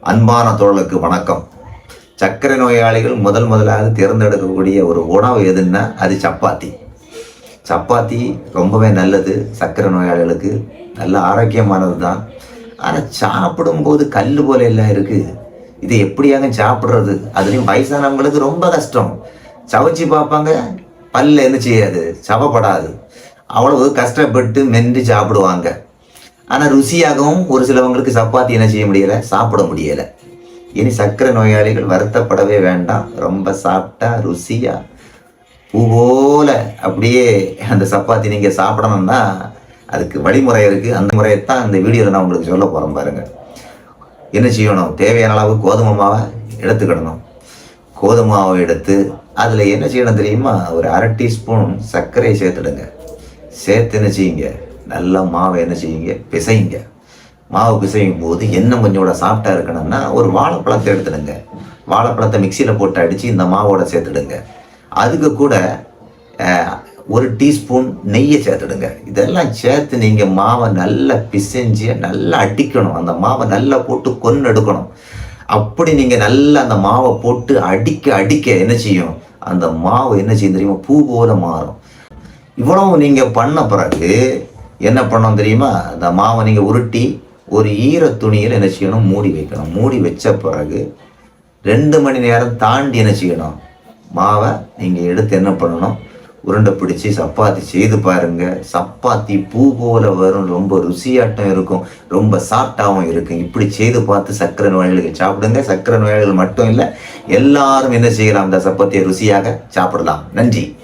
அன்பான தோழலுக்கு வணக்கம். சர்க்கரை நோயாளிகள் முதல் முதலாக தேர்ந்தெடுக்கக்கூடிய ஒரு உணவு எதுன்னா அது சப்பாத்தி. சப்பாத்தி ரொம்பவே நல்லது. சர்க்கரை நோயாளிகளுக்கு நல்ல ஆரோக்கியமானது தான். ஆனால் சாப்பிடும்போது கல் போல எல்லாம் இருக்குது இது எப்படியாங்க சாப்பிட்றது? அதுலேயும் வயசானவங்களுக்கு ரொம்ப கஷ்டம். சவைச்சு பார்ப்பாங்க பல்ல என்ன செய்யாது? சவப்படாது. அவ்வளவு கஷ்டப்பட்டு மென்று சாப்பிடுவாங்க. ஆனால் ருசியாகவும் ஒரு சிலவங்களுக்கு சப்பாத்தி என்ன செய்ய முடியலை? சாப்பிட முடியலை. இனி சர்க்கரை நோயாளிகள் வருத்தப்படவே வேண்டாம். ரொம்ப சாப்பிட்டா ருசியாக பூ போல அப்படியே அந்த சப்பாத்தி நீங்கள் சாப்பிடணும்னா அதுக்கு வழிமுறை இருக்குது அந்த முறையை தான் இந்த வீடியோவில் நான் உங்களுக்கு சொல்ல போகிறேன் பாருங்கள் என்ன செய்யணும்? தேவையான அளவு கோதுமை மாவை எடுத்துக்கிடணும். கோதுமை மாவை எடுத்து அதில் என்ன செய்யணும் தெரியுமா? ஒரு அரை டீஸ்பூன் சர்க்கரையை சேர்த்துடுங்க. சேர்த்து என்ன செய்யுங்க? நல்லா மாவை என்ன செய்யுங்க? பிசையுங்க மாவு பிசையும் போது என்ன கொஞ்சம் கூட சாப்பிட்டா இருக்கணும்னா ஒரு வாழைப்பழத்தை எடுத்துடுங்க. வாழைப்பழத்தை மிக்சியில் போட்டு அடித்து இந்த மாவோட சேர்த்துடுங்க. அதுக்கு கூட ஒரு டீஸ்பூன் நெய்யை சேர்த்துடுங்க. இதெல்லாம் சேர்த்து நீங்கள் மாவை நல்லா பிசைஞ்சு நல்லா அடிக்கணும். அந்த மாவை நல்லா போட்டு கொன்று எடுக்கணும். அப்படி நீங்கள் நல்லா அந்த மாவை போட்டு அடிக்க அடிக்க என்ன செய்யும்? அந்த மாவு என்ன செய்யும் தெரியுமா? பூ போல மாறும். இவ்வளவு நீங்கள் பண்ண பிறகு என்ன பண்ணணும் தெரியுமா? அந்த மாவை நீங்கள் உருட்டி ஒரு ஈர துணியில் என்ன செய்யணும்? மூடி வைக்கணும். மூடி வச்ச பிறகு ரெண்டு மணி நேரம் தாண்டி என்ன செய்யணும்? மாவை நீங்கள் எடுத்து என்ன பண்ணணும்? உருண்டை பிடிச்சி சப்பாத்தி செய்து பாருங்க. சப்பாத்தி பூ போல வரும். ரொம்ப ருசியாட்டம் இருக்கும். ரொம்ப சாஃப்டாகவும் இருக்கும். இப்படி செய்து பார்த்து சக்கரை நோயாளிகள் சாப்பிடுங்க. சர்க்கரை நோயாளிகள் மட்டும் இல்லை எல்லாரும் என்ன செய்யலாம்? அந்த சப்பாத்தியை ருசியாக சாப்பிடலாம். நன்றி.